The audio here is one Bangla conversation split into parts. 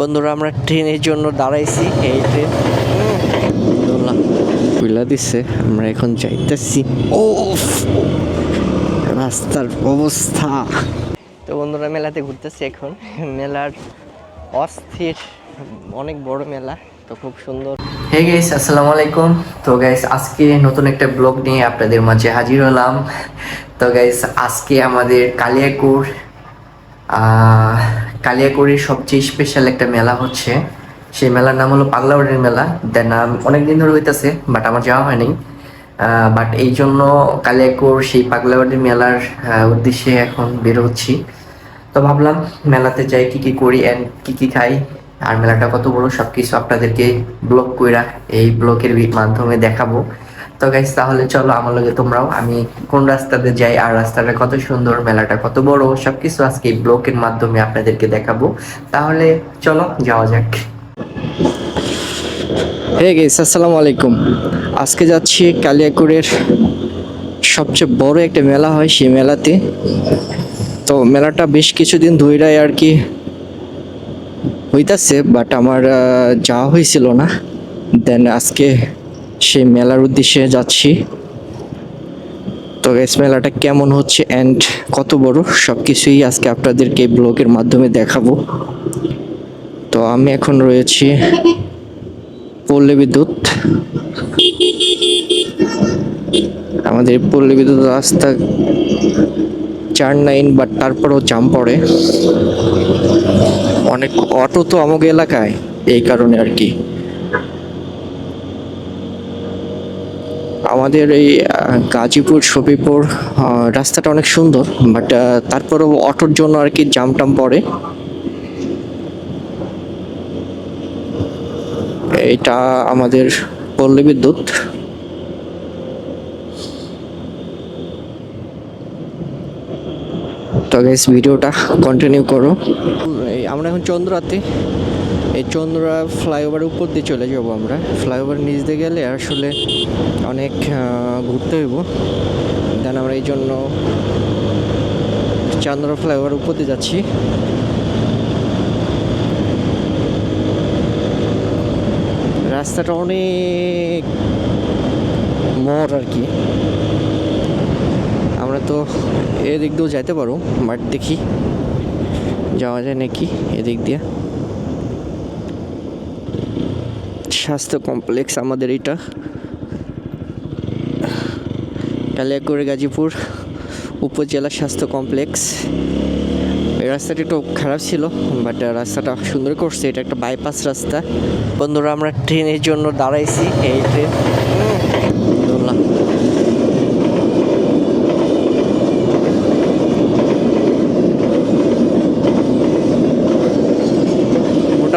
বন্ধুরা, আমরা ট্রেনের জন্য দাঁড়াইছি। এই ট্রেন। কইলা দিচ্ছে আমরা এখন যাইতেছি। ও রাস্তার অবস্থা। তো বন্ধুরা, মেলাতে ঘুরতেছি এখন। মেলার অস্থির, অনেক বড় মেলা, তো খুব সুন্দর। হে গাইস আসসালামু আলাইকুম। তো গাইস আজকে নতুন একটা ব্লগ নিয়ে আপনাদের মাঝে হাজির হলাম। তো গাইস আজকে আমাদের কালিয়াকুর কালিয়াকুড়ির সবচেয়ে স্পেশাল একটা মেলা হচ্ছে। সেই মেলার নাম হলো পাগলাবাড়ির মেলা। দেন অনেক দিন ধরে হইতেছে বাট আমার যাওয়া হয়নি। বাট এই জন্য কালিয়াকুর সেই পাগলাবাড়ির মেলার উদ্দেশ্যে এখন বের হচ্ছি। তো ভাবলাম মেলাতে যাই, কি কি করি অ্যান্ড কি কি খাই, আর মেলাটা কত বড় সবকিছু আপনাদেরকে ব্লগ কইরা এই ব্লগের মাধ্যমে দেখাবো। তো গাইস তাহলে চলো আমার লগে তোমরাও। আমি কোন রাস্তাতে যাই আর রাস্তাটা কত সুন্দর, মেলাটা কত বড়, সবকিছু আজকে এই ব্লগের মাধ্যমে আপনাদেরকে দেখাবো। তাহলে চলো যাওয়া যাক। হে গেস আসসালামু আলাইকুম। আজকে যাচ্ছি কালিয়াকুড়ের সবচেয়ে বড় একটা মেলা হয় সেই মেলাতে। তো মেলাটা বেশ কিছুদিন ধইরাই আর কি হইতাছে বাট আমার যাওয়া হয়েছিল না। দেন আজকে সেই মেলার উদ্দেশ্যে যাচ্ছি। তো গ্যাস মেলাটা কেমন হচ্ছে অ্যান্ড কত বড় সব কিছুই আজকে আপনাদেরকে ব্লগের মাধ্যমে দেখাবো। তো আমি এখন রয়েছি পল্লী বিদ্যুৎ। আমাদের পল্লী বিদ্যুৎ রাস্তা চার নাইন বাট তারপরও জাম পড়ে। অনেক অটো তো আমাকে এলাকায়, এই কারণে আর কি। আমাদের এই গাজীপুর শফিপুর রাস্তাটা অনেক সুন্দর বাট তারপরেও অটোর জন্য আর কি জাম টাম পড়ে। এটা আমাদের পল্লী বিদ্যুৎ। তো গাইস ভিডিওটা কন্টিনিউ করো। আমরা এখন চন্দ্রাতে। চন্দ্রা ফ্লাইওভার উপর দিয়ে চলে যাব আমরা। ফ্লাইওভার নিচ দিয়ে গেলে আসলে অনেক ঘুরতে হইব। দেন আমরা এই জন্য চন্দ্রা ফ্লাইওভার উপর দিয়ে যাচ্ছি। রাস্তাটা অনেক মোড় আর কি। আমরা তো এদিক দিয়েও যাইতে পারো বাট দেখি যাওয়া যায় নাকি এদিক দিয়ে। স্বাস্থ্য কমপ্লেক্স আমাদের এটা। কালিয়াকুড়ি গাজীপুর উপজেলা স্বাস্থ্য কমপ্লেক্স এই রাস্তাটা একটু খারাপ ছিল বাট রাস্তাটা সুন্দর করছে। এটা একটা বাইপাস রাস্তা। বন্ধুরা, আমরা ট্রেনের জন্য দাঁড়াইছি, এই ট্রেন।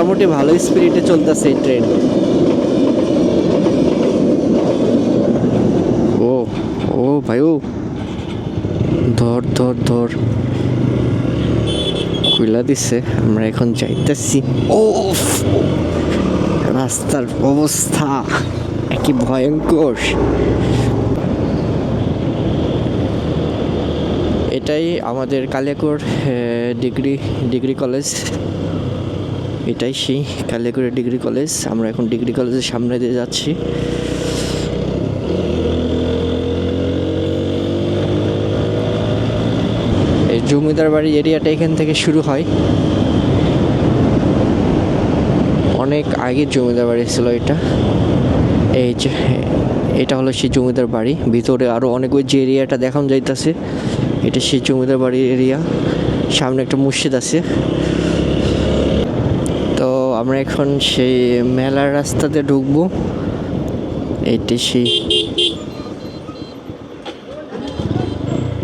মোটামুটি ভালো স্পিডে চলতেছে এই ট্রেন ও ও ভাই ও। ধর ধর ধর। কইলা দিছে আমরা এখন যাইতেছি। ও রাস্তার অবস্থা কি ভয়ঙ্কর। এটাই আমাদের কালিয়াকুর ডিগ্রি ডিগ্রি কলেজ। এটাই সেই কালিয়াকুড়ি ডিগ্রি কলেজ আমরা এখন ডিগ্রি কলেজের সামনে দিয়ে যাচ্ছি। এই জমিদার বাড়ি এরিয়াটা এখান থেকে শুরু হয়। অনেক আগের জমিদার বাড়ি ছিল এটা। এই যে, এটা হলো সেই জমিদার বাড়ি। ভিতরে আরও অনেক ওই যে এরিয়াটা দেখানো যাইতাছে। এটা সেই জমিদার বাড়ির এরিয়া। সামনে একটা মসজিদ আছে। আমরা এখন সেই মেলার রাস্তাতে ঢুকবো। এটি সেই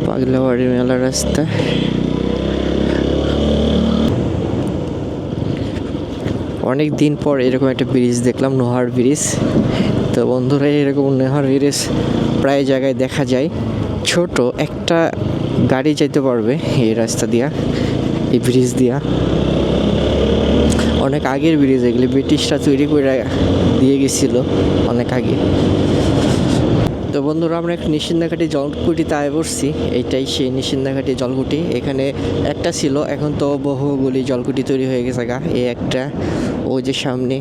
পাগলাবাড়ি মেলার রাস্তা। অনেক দিন পর এরকম একটা ব্রিজ দেখলাম নোহার ব্রিজ। তো বন্ধুরা, এরকম নোহার ব্রিজ প্রায় জায়গায় দেখা যায়। ছোট একটা গাড়ি যেতে পারবে এই রাস্তা দিয়া, এই ব্রিজ দিয়া। অনেক আগের ব্রিজ, এগুলি ব্রিটিশরা তৈরি করে দিয়ে গেছিল অনেক আগে। তো বন্ধুরা, আমরা এক নিশিন্দাঘাটি জলকুটিতে আয় পড়ছি। এইটাই সেই নিশিন্দাঘাটি জলকুটি। এখানে একটা ছিল, এখন তো বহুগুলি জলকুটি তৈরি হয়ে গেছে গা। এই একটা ও যে সামনে।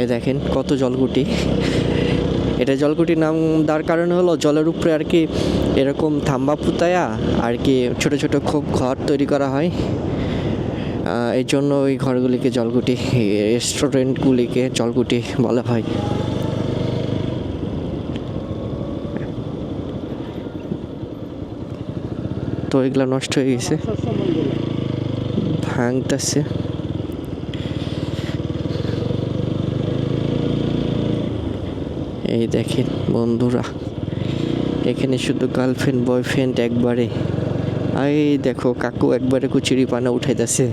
এ দেখেন কত জলকুটি। এটা জলকুটির নাম দেওয়ার কারণ হলো জলের উপরে আর কি এরকম থাম্বা পুতায়া আর কি ছোট ছোট খুব ঘর তৈরি করা হয়। এই জন্য ওই ঘরগুলিকে জলকুটি, রেস্টুরেন্টগুলিকে জলকুটি বলা হয়। তো এগুলা নষ্ট হয়ে গেছে। ভাঙতেছে। এই দেখেন বন্ধুরা, এখানে শুধু গার্লফ্রেন্ড বয়ফ্রেন্ড একবারে এই দেখো, কাকু একবারে কুচুরি পানা উঠাইতেছে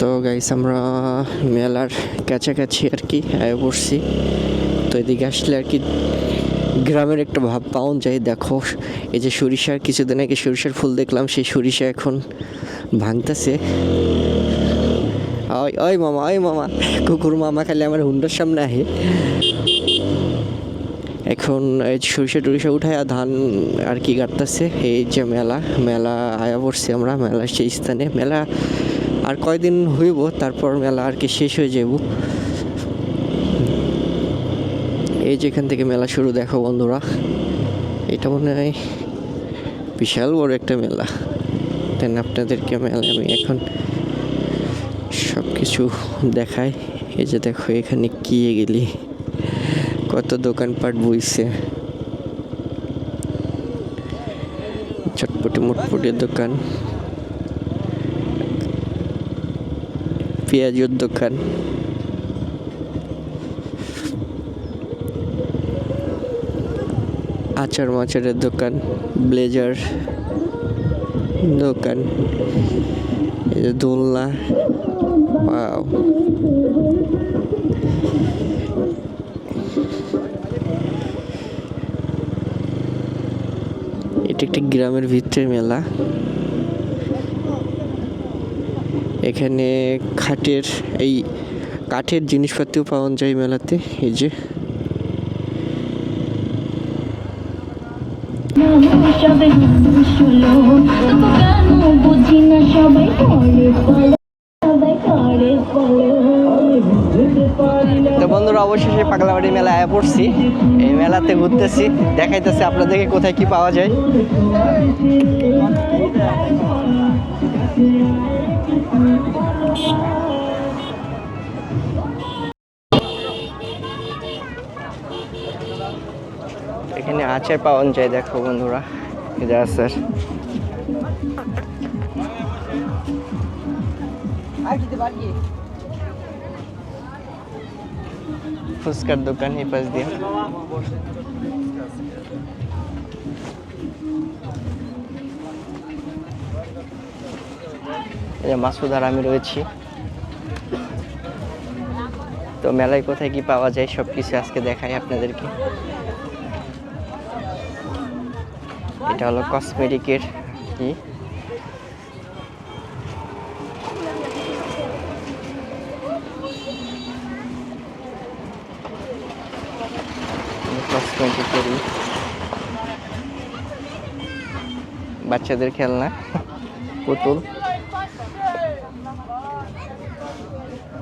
তো গাইস আমরা মেলার কাছাকাছি আর কি, আয় পড়ছি। তো এদিকে আসলে আর কি গ্রামের একটা ভাব পাওয়া যায়, দেখো। এই যে সরিষার কিছুদিন আগে সরিষার ফুল দেখলাম, সেই সরিষা এখন ভাঙতেছে। ওই ওই মামা ওই মামা, কুকুর মামা খালি আমার হুন্ডার সামনে আহে। এখন সরিষা টরিষা উঠায় ধান আর কি কাটতেছে, এই যে মেলা মেলা আয়া পড়ছি আমরা মেলা সেই স্থানে। মেলা আর কয়দিন হইব, তারপর মেলা আর কি শেষ হয়ে যাব এই যেখান থেকে মেলা শুরু, দেখো বন্ধুরা, এটা মনে হয় বিশাল বড় একটা মেলা। দেন আপনাদেরকে মেলা আমি এখন সব কিছু দেখাই। এই যে দেখো, এখানে কি গেলি? কত দোকানপাট বইছে। চটপটি মুটপটির দোকান। পেঁয়াজের দোকান। আচার মাচারের দোকান, ব্লেজার দোকান দোলনা। ওয়াও। এটা একটি গ্রামের ভিতরের মেলা। এখানে খাটের, এই কাঠের জিনিসপত্রও পাওয়া যায় মেলাতে, এই যে। সবাই বন্ধুরা, অবশেষে পাগলাবাড়ি মেলায় পড়ছি। এই মেলাতে ঘুরতেছি, দেখাইতেছি আপনাদেরকে কোথায় কি পাওয়া যায়। এখানে আচার পাওয়া যায়, দেখো বন্ধুরা যে আচার। ফুচকার দোকান এই পাশ দিয়ে। মাসুদ আর আমি রয়েছি। তো মেলায় কোথায় কি পাওয়া যায় সব কিছু আজকে দেখাই আপনাদেরকে। এটা হলো কসমেটিকের কি বাচ্চাদের খেলনা, পুতুল।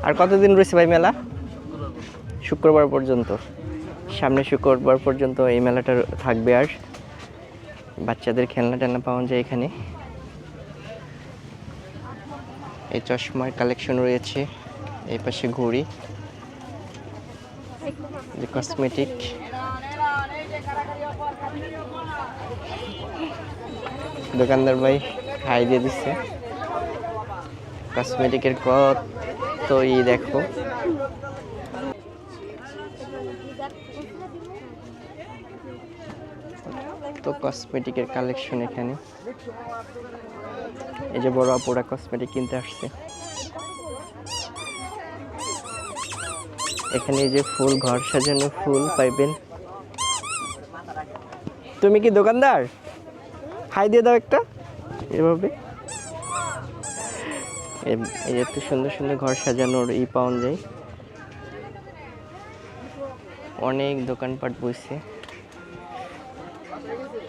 আর কতদিন রয়েছে ভাই মেলা? শুক্রবার পর্যন্ত। সামনে শুক্রবার পর্যন্ত এই মেলাটা থাকবে আর বাচ্চাদের খেলনা টেলনা পাওয়া যায় এখানে। এই চশমার কালেকশন রয়েছে, এই পাশে ঘড়ি কসমেটিক দোকানদার ভাই হাই দিয়ে দিচ্ছে কসমেটিকের কত ই দেখো। তো কসমেটিকের কালেকশন এখানে। এই যে বড় আপুরা কসমেটিক কিনতে আসছে। এখানে এই যে ফুল, ঘর সাজানো ফুল পাইবেন। তুমি কি দোকানদার? হাই দিয়ে দাও একটা। এভাবে। এই এত সুন্দর সুন্দর ঘর সাজানোর ই পাওয়া যায়। অনেক দোকানপাট বসছে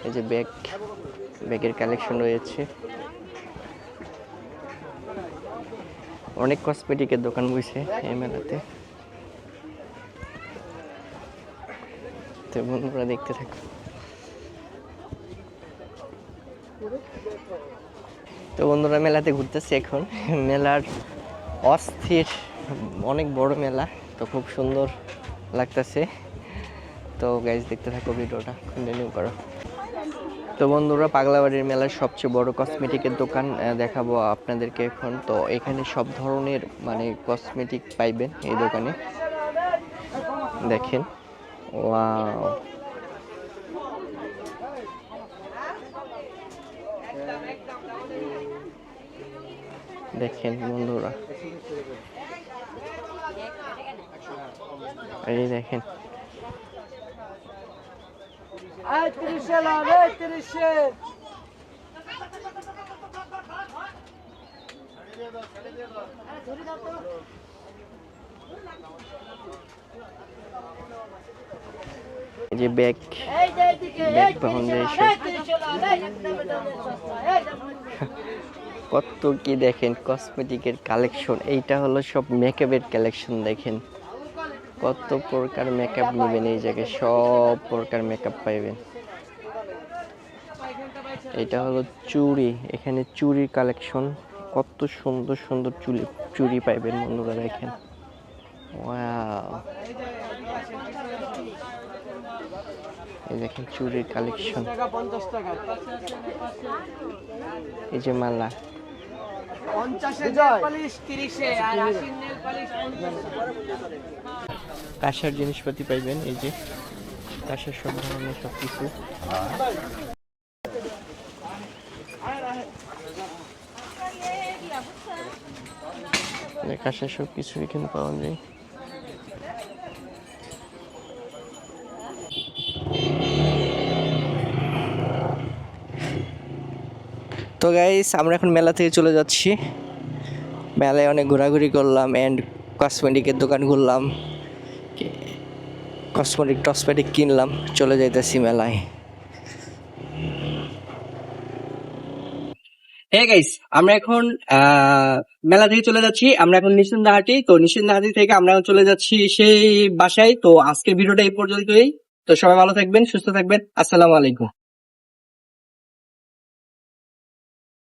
এই যে ব্যাগ, ব্যাগের কালেকশন রয়েছে। অনেক কসমেটিকের দোকান বসে এই মেলাতে। তো বন্ধুরা দেখতে থাকো। তো বন্ধুরা মেলাতে ঘুরতেছি এখন। মেলার অস্থির, অনেক বড় মেলা, তো খুব সুন্দর লাগতেছে। তো গাইজ দেখতে থাকো ভিডিওটা কন্টিনিউ করো। তো বন্ধুরা, পাগলাবাড়ির মেলার সবচেয়ে বড় কসমেটিকের দোকান দেখাবো আপনাদেরকে এখন। তো এখানে সব ধরনের মানে কসমেটিক পাইবেন এই দোকানে। দেখেন ওয়াও দেখেন বন্ধুরা এই দেখেন যে ব্যাগ ব্যাগ ফাউন্ডেশন কত কি দেখেন কসমেটিকের কালেকশন এইটা হলো সব মেকআপের কালেকশন দেখেন। কত প্রকার মেকআপ নেবেন এই জায়গায়, সব প্রকার মেকআপ পাইবেন। এটা হলো চুড়ি, এখানে চুড়ি কালেকশন কত সুন্দর সুন্দর চুলি, চুড়ি পাইবেন বন্ধুরা দেখেন। এই দেখেন চুড়ির কালেকশন এই যে মালা। কাঁসার জিনিসপাতি পাইবেন এই যে কাঁসার সব ধরনের সব কিছু কাঁসার সব কিছু এখানে পাওয়া যায়। তো গাইস আমরা এখন মেলা থেকে চলে যাচ্ছি। মেলায় অনেক ঘোরাঘুরি করলাম অ্যান্ড কসমেটিকের দোকান ঘুরলাম। কসমেটিক টসমেটিক কিনলাম, চলে যাইতেছি মেলায়। হ্যাঁ গাইস আমরা এখন মেলা থেকে চলে যাচ্ছি। আমরা এখন নিশ্চিন্দাহাটি তো নিশ্চিন্দাহাটি থেকে আমরা চলে যাচ্ছি সেই বাসায়। তো আজকের ভিডিওটা এই পর্যন্তই। তো সবাই ভালো থাকবেন, সুস্থ থাকবেন। আসসালামু আলাইকুম।